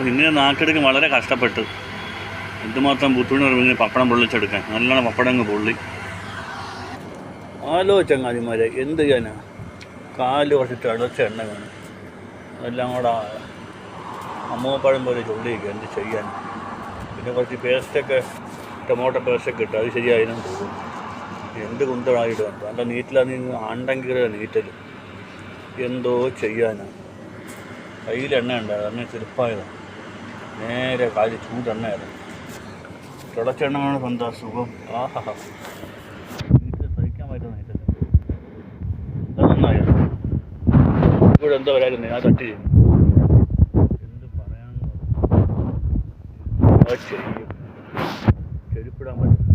ഇങ്ങനെ നാക്കെടുക്കാൻ വളരെ കഷ്ടപ്പെട്ട്. എന്തുമാത്രം ബുദ്ധിമുട്ട് പറയുമ്പോൾ ഇങ്ങനെ പപ്പടം പൊള്ളിച്ചെടുക്കാൻ. നല്ലോണം പപ്പടം അങ്ങ് പൊള്ളി. ആലോ ചങ്ങാതിമാരെ എന്ത് ചെയ്യാനാ? കാൽ കുറച്ച് തിളച്ച എണ്ണ വേണം. എല്ലാം കൂടെ അമ്മപ്പഴം പോലെ ചുള്ളിയൊക്കെ എന്ത് ചെയ്യാൻ പിന്നെ കുറച്ച് പേസ്റ്റൊക്കെ ടൊമാറ്റോ പേസ്റ്റൊക്കെ ഇട്ട് അത് ശരിയായാലും പോകും. എന്ത് കുന്തളായിടും കണ്ടു എന്റെ നീ ആണ്ടെങ്കിൽ നീറ്റൽ എന്തോ ചെയ്യാനാണ് കയ്യിൽ എണ്ണ ഉണ്ടായത് അങ്ങനെ ചെറുപ്പായതാണ് നേരെ കാലിൽ ചൂടെണ്ണയായിരുന്നു തിളച്ചെണ്ണമാണ് സ്വന്തം സുഖം. ആഹാ. സഹിക്കാൻ പറ്റുന്നില്ല അത് നന്നായിരുന്നു ഇവിടെ എന്തോ ഞാൻ തട്ടി എന്ത് പറയാൻ ചെരുപ്പിടാൻ പറ്റും